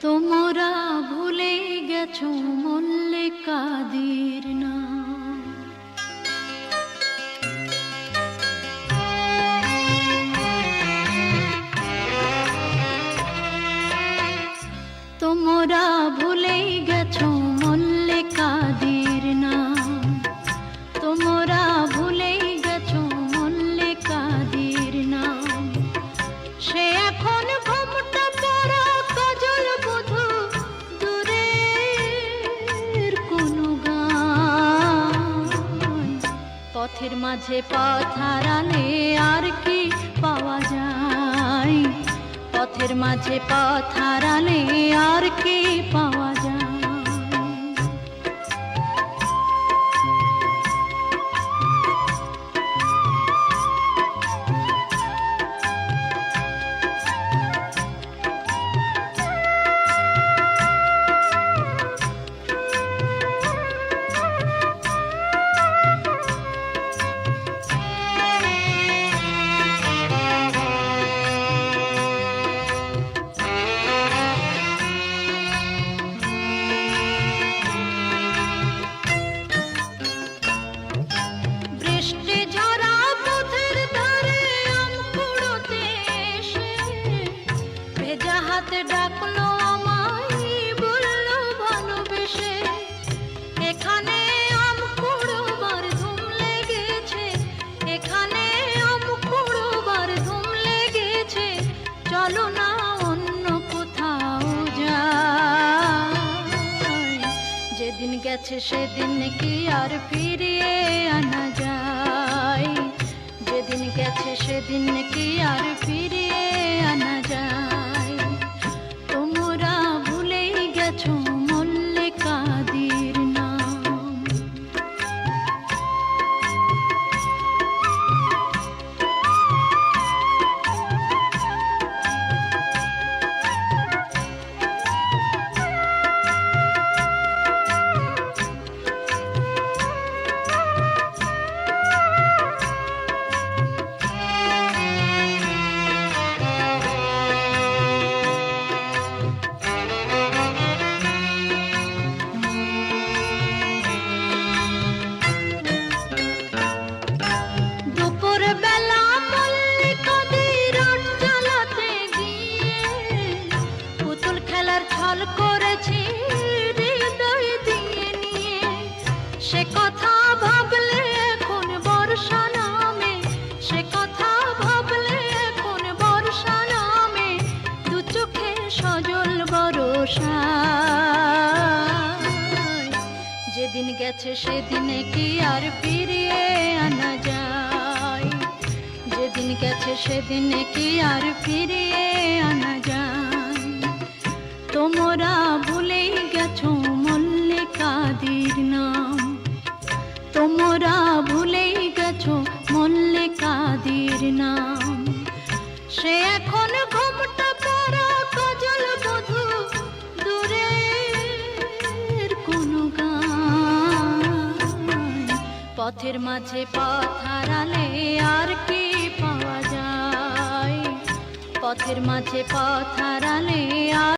তোমরা ভুলে গেছো মল্লিকাদের না তোমরা পথের মাঝে পথ হারালে আর কি পাওয়া যায়? পথের মাঝে পথ হারালে আর কি পাওয়া গেছে সেদিন কি আর ফিরিয়ে আনা যায়? যেদিন গেছে সেদিন কি আর সে কথা ভাবলে এখন বর্ষা নামে? সে কথা ভাবলে এখন বর্ষা নামে? দু চোখে সজল বরষা। যেদিন গেছে সেদিনে কি আর ফিরিয়ে আনা যায়? যেদিন গেছে সেদিনে কি আর ফিরিয়ে আনা যায়? তোমরা ভুলেই পথের মাঝে পাথার আলে আর কি পাওয়া যায়? পথের মাঝে পাথার আলে আর